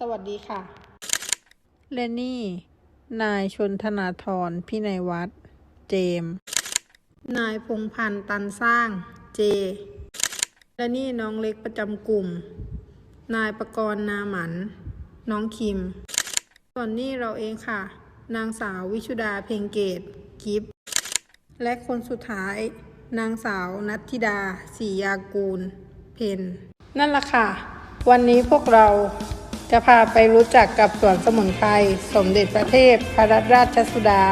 สวัสดีค่ะ เลนนี่ นายชนธนาธรพินัยวัฒน์เจมส์นายพงพันธ์ตันสร้าง เจ และนี่น้องเล็กประจำกลุ่ม นายประกรณ์นาหมัน น้องคิม ส่วนนี่เราเองค่ะ นางสาววิชุดาเพ็งเกต กิฟและคนสุดท้าย นางสาวนัทธิดาศรียากูล เพนนั่นละค่ะ วันนี้พวกเรา จะพาไปรู้จักกับสวนสมุนไพรสมเด็จพระเทพพรัตนราชสุดา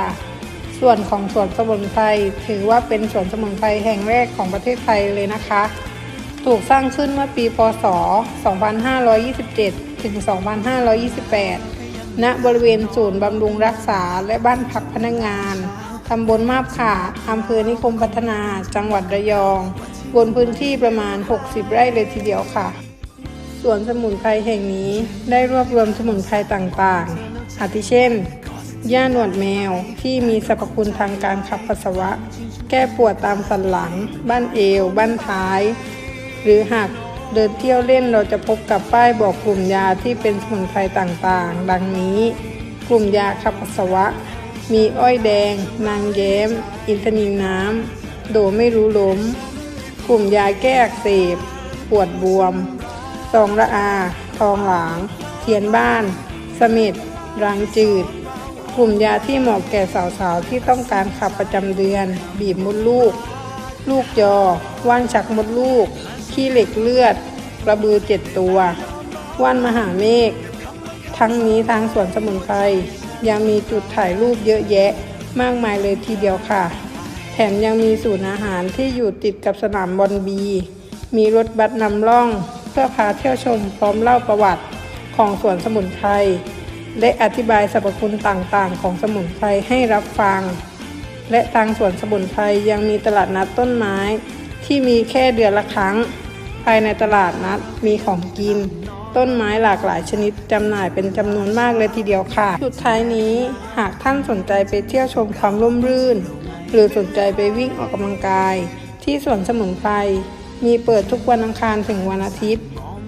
ส่วนของสวนสมุนไพรถือว่าเป็นสวนสมุนไพรแห่งแรกของประเทศไทยเลยนะคะ ถูกสร้างขึ้นเมื่อปี พศ 2527 ถึง 2528 ณ บริเวณศูนย์บำรุงรักษาและบ้านพักพนักงานตำบลมาบขาอำเภอนิคมพัฒนา จังหวัดระยอง บนพื้นที่ประมาณ 60 ไร่เลยทีเดียวค่ะ วนสมุนไพรแห่งนี้ได้รวบรวมสมุนไพรต่างๆ อาทิเช่นย่าหนวดแมวที่มีสรรพคุณทางการขับปัสสาวะ แก้ปวดตามสันหลัง บ้านเอว บ้านท้าย หรือหากเดินเที่ยวเล่นเราจะพบกับป้ายบอกกลุ่มยาที่เป็นสมุนไพรต่างๆ ดังนี้ กลุ่มยาขับปัสสาวะ มีอ้อยแดง นางแย้ม อินทนินน้ำ โดไม่รู้ล้ม กลุ่มยาแก้อักเสบ ปวดบวม ซองละอา ทองหลาง เทียนบ้าน สมิดรังจืด กลุ่มยาที่เหมาะแก่สาวๆ ที่ต้องการขับประจำเดือน บีบมดลูก ลูกยอ ว่านชักมดลูก ขี้เหล็กเลือด กระบือเจ็ดตัว ว่านมหาเมฆ ทั้งนี้ทางสวนสมุนไพรยังมีจุดถ่ายรูปเยอะแยะมากมายเลยทีเดียวค่ะ แถมยังมีศูนย์อาหารที่อยู่ติดกับสนามบอลบี มีรถบัสนำร่อง เพื่อพาเที่ยวชมพร้อมเล่าประวัติของสวนสมุนไพรและอธิบายสรรพคุณต่างๆ ของสมุนไพรให้รับฟัง และทางสวนสมุนไพรยังมีตลาดนัดต้นไม้ ที่มีแค่เดือนละครั้ง ภายในตลาดนัดมีของกิน ต้นไม้หลากหลายชนิดจำหน่ายเป็นจำนวนมากเลยทีเดียวค่ะ สุดท้ายนี้หากท่านสนใจไปเที่ยวชมความร่มรื่น หรือสนใจไปวิ่งออกกำลังกาย ที่สวนสมุนไพร มีเปิดทุกวันอังคารถึงวันอาทิตย์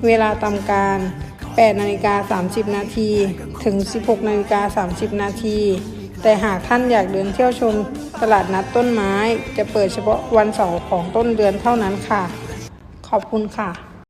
เวลาตามการ 8นาฬิกา30 นาทีถึง 16นาฬิกา30 นาที แต่หากท่านอยากเดินเที่ยวชมตลาดนัดต้นไม้ จะเปิดเฉพาะวันเสาร์ของต้นเดือนเท่านั้นค่ะ ขอบคุณค่ะ